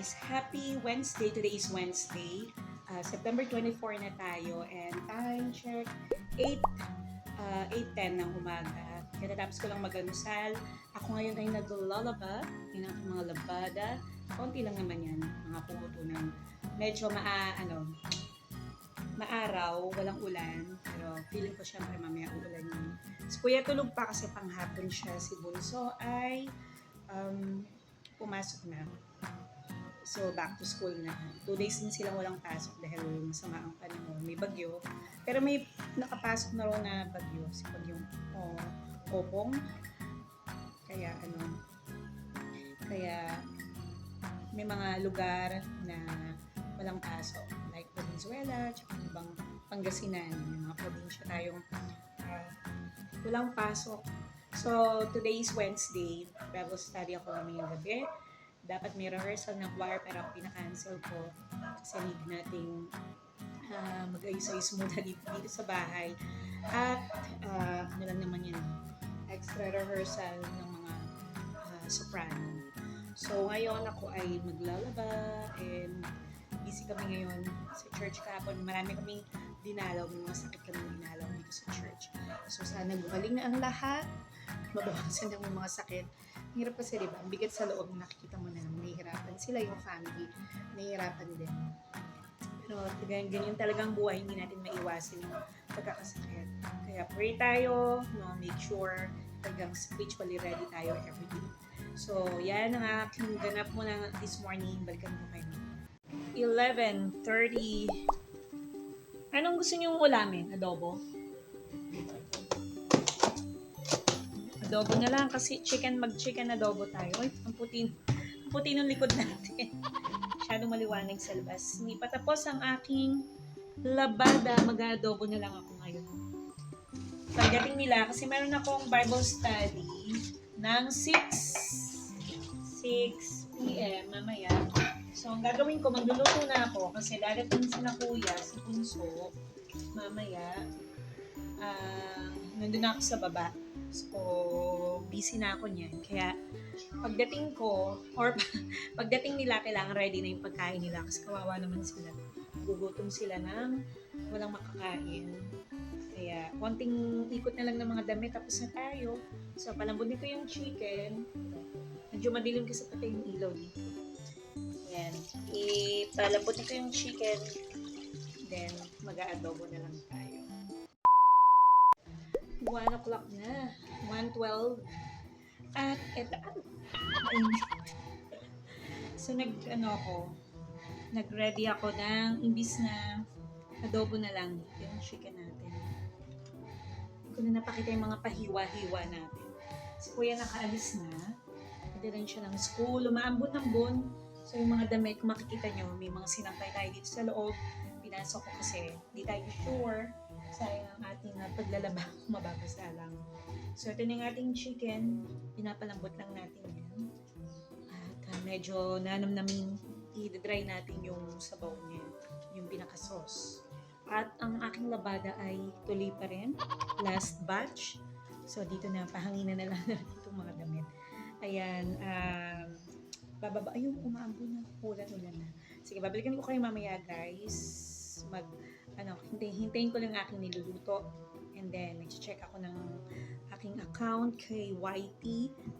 guys, happy Wednesday. Today is Wednesday. Uh, September 24 na tayo and time check 8 uh, 8.10 ng umaga. Katatapos ko lang mag-almusal. Ako ngayon ay naglalaba. Yun ang mga labada. Konti lang naman yan. Mga pumutunan. Medyo maa, ano, maaraw, walang ulan. Pero feeling ko syempre mamaya uulan yun. Si Kuya tulog pa kasi panghapon siya. Si Bunso ay um, pumasok na. So, back to school na. Two days din silang walang pasok dahil masama ang panahon. May bagyo. Pero may nakapasok na raw na bagyo. Si bagyong oh, Opong. Kaya ano, kaya may mga lugar na walang pasok. Like Venezuela, tsaka ibang Pangasinan. May mga probinsya tayong ah, walang pasok. So, today is Wednesday. Bible study ako mamayang gabi. Dapat may rehearsal ng choir pero pinaka-cancel ko kasi need nating uh, mag-ayos-ayos muna dito, dito sa bahay. At uh, ano naman yan, extra rehearsal ng mga ah, soprano. So, ngayon ako ay maglalaba and busy kami ngayon sa church kahapon. Marami kaming dinalaw, may mga sakit kami dinalaw dito sa church. So, sana gumaling na ang lahat. Mabawasan ng mga sakit. Hirap kasi, di ba? Ang bigat sa loob, nakikita mo na nahihirapan sila, yung family, nahihirapan din. Pero ganyan, ganyan talagang buhay, hindi natin maiwasan yung pagkakasakit. Kaya pray tayo, no, make sure talagang spiritually ready tayo everyday. So, yan ang aking ganap mo na this morning. Balikan ko kayo. 11.30 Anong gusto niyong ulamin? Adobo? Adobo na lang kasi chicken, mag-chicken adobo tayo. Ay, ang puti, ang puti ng likod natin. Masyadong maliwanag sa labas. Hindi pa tapos ang aking labada. Mag-adobo na lang ako ngayon. Pagdating nila, kasi meron akong Bible study ng 6 6 p.m. mamaya. So, ang gagawin ko, magluluto na ako kasi dadating si na kuya, si Punso, mamaya. Ah, nandun na ako sa baba. So, busy na ako niyan. Kaya, pagdating ko, or pagdating nila, kailangan ready na yung pagkain nila kasi kawawa naman sila. Gugutom sila ng walang makakain. Kaya, konting ikot na lang ng mga damit, tapos na tayo. So, palambunin ko yung chicken. Medyo madilim kasi pati yung ilaw dito. Yan. Ipalabutin ko yung chicken. Then, mag-aadobo na lang tayo. 1 o'clock na. 1.12. At eto, ah. So, nag, ano ako, nag-ready ako ng, imbis na adobo na lang yung chicken natin. Hindi ko na napakita yung mga pahiwa-hiwa natin. Si Kuya nakaalis na. Pwede rin siya ng school. Umaambot ng bon. So, yung mga damit, kung makikita nyo, may mga sinampay tayo dito sa loob. Pinasok ko kasi hindi tayo sure. Sayang ang ating uh, paglalaba kung mababasa lang. So, ito na yung ating chicken. Pinapalambot lang natin yan. At uh, medyo nanamnamin, i-dry natin yung sabaw niya, yung pinaka-sauce. At ang aking labada ay tuloy pa rin. Last batch. So, dito na, pahanginan na lang itong mga damit. Ayan, um, bababa, ayun, umaambo na, ulan-ulan na. Sige, babalikan ko kayo mamaya, guys. Mag, ano, hintayin, hintayin ko lang aking niluluto. And then, nag-check ako ng aking account kay YT.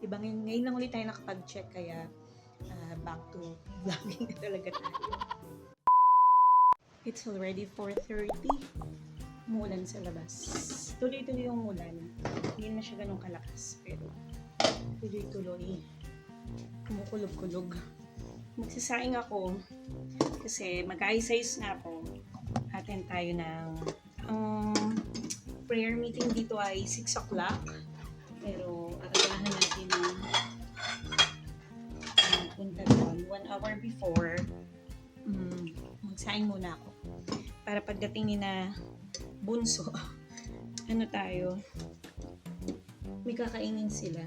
Diba, ngayon, ngayon lang ulit tayo nakapag-check, kaya uh, back to vlogging na talaga tayo. It's already 4.30. Umuulan sa labas. Tuloy-tuloy yung ulan. Hindi na siya ganun kalakas. Pero, tuloy-tuloy. Kumukulog-kulog. Magsasaing ako kasi mag-ayos-ayos na ako. Atin tayo ng um, prayer meeting dito ay 6 o'clock. Pero aragahan natin ng uh, punta doon. One hour before, um, magsaing muna ako. Para pagdating ni na bunso, ano tayo, may kakainin sila.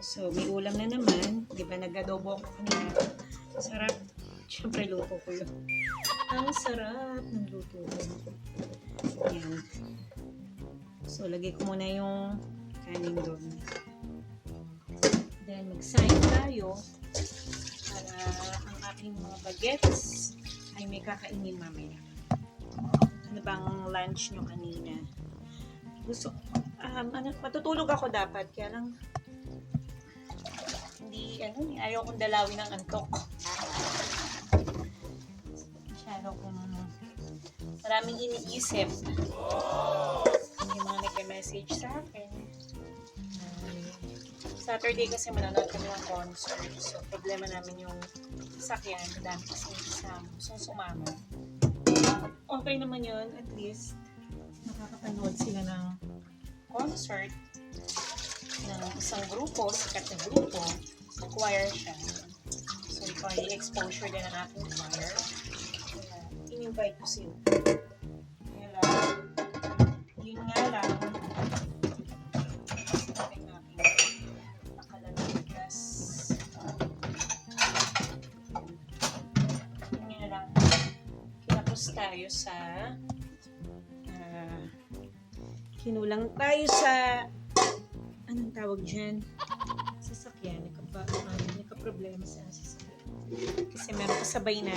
So, may ulam na naman. Di ba, nag-adobo ako kanina. Sarap. Siyempre, luto ko yun. Ang sarap ng luto ko. Yan. So, lagay ko muna yung kanin doon. Then, mag-sign tayo para ang aking mga bagets ay may kakainin mamaya. Ano bang lunch nyo kanina? Gusto, um, ano, matutulog ako dapat, kaya lang ano, ayaw kong dalawin ng antok. Masyado kong maraming iniisip. Yung mga nagka-message sa akin. Saturday kasi manonood kami ng concert. So, problema namin yung sasakyan. Madami kasi kasama. So, sumama. Okay naman yun. At least, nakakapanood sila ng concert ng isang grupo, sikat na grupo. Choir siya. So, ito ay exposure din ng aking choir. Kaya, in-invite ko sila. Kaya lang, yun nga lang, tayo sa ah, kinulang tayo sa anong tawag dyan? Sasakyan. Nagka, uh, nagka-problema sa sasakyan. Kasi meron kasabay na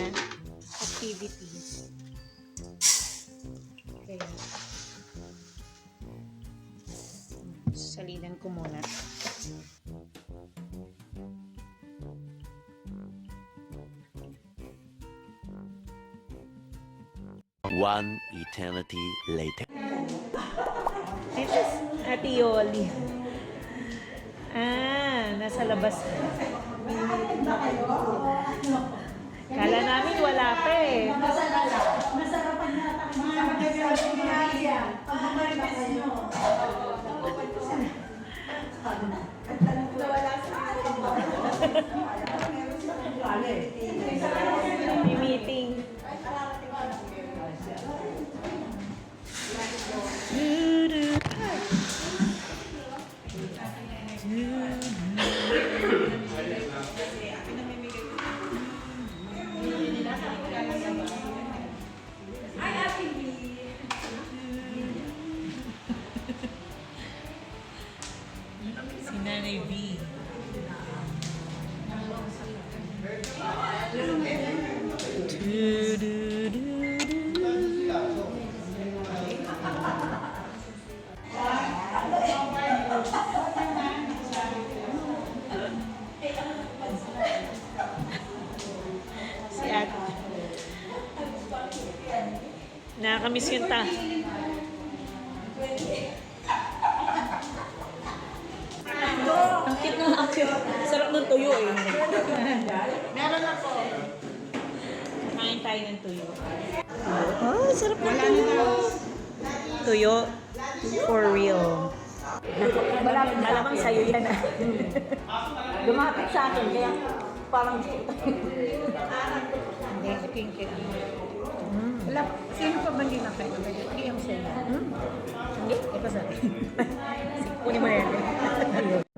activity. Kaya, salinan ko muna. One eternity later. Ito, Ate Yoli. Nasa labas. Kala namin wala Nakakamiss yun ta. Ang cute ng akin. Sarap ng tuyo eh. Meron ako. Kain tayo ng tuyo. Oh, sarap ng tuyo. Tuyo for real. Malapit sa Malamang sa'yo yan ah. Lumapit sa akin, kaya parang. Hindi, king. Wala, sino pa ba hindi nakain? Hindi ang sa'yo. Hmm? Hindi, ito sa. Kunin mo na yan.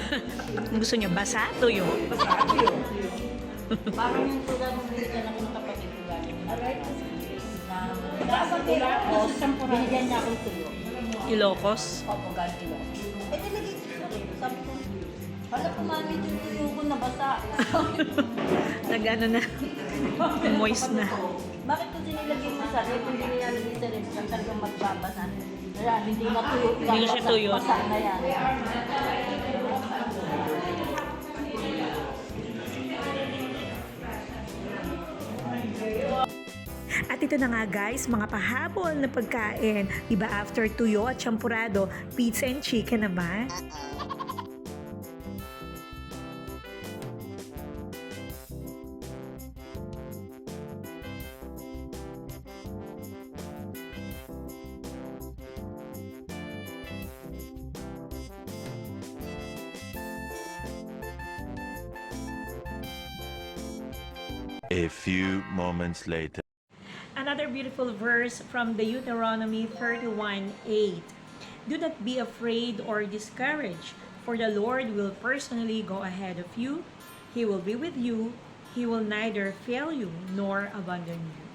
Gusto niyo basa? Tuyo? Parang yung tula ng binigyan ng kapatid ko galing. Alright, Nasa tula ko, binigyan niya akong tulo. Ilocos? Opo, galing kilo. Eh, nilagay ko. Sabi ko, hala, kumamit yung tuyo ko nabasa. Nag-ano na? Moist na. Bakit ko sinilagay mo sa rito? Hindi nilalagay sa rito. Saan talagang magbabasa? Kaya hindi na tuyo. Hindi na siya tuyo. Basa na yan. Ito na nga guys, mga pahabol na pagkain. Iba after tuyo at champurado, pizza and chicken naman. A few moments later. Another beautiful verse from the Deuteronomy 31:8. Do not be afraid or discouraged, for the Lord will personally go ahead of you. He will be with you. He will neither fail you nor abandon you.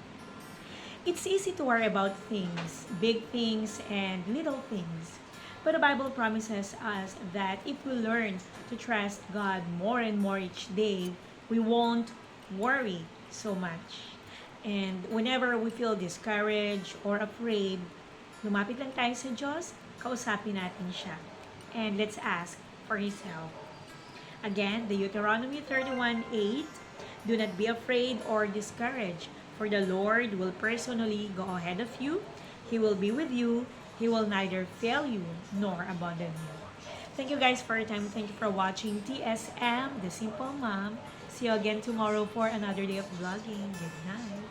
It's easy to worry about things, big things and little things. But the Bible promises us that if we learn to trust God more and more each day, we won't worry so much. And whenever we feel discouraged or afraid, lumapit lang tayo sa Diyos, kausapin natin siya. And let's ask for His help. Again, the Deuteronomy 31:8, Do not be afraid or discouraged, for the Lord will personally go ahead of you. He will be with you. He will neither fail you nor abandon you. Thank you guys for your time. Thank you for watching TSM, The Simple Mom. See you again tomorrow for another day of vlogging. Good night.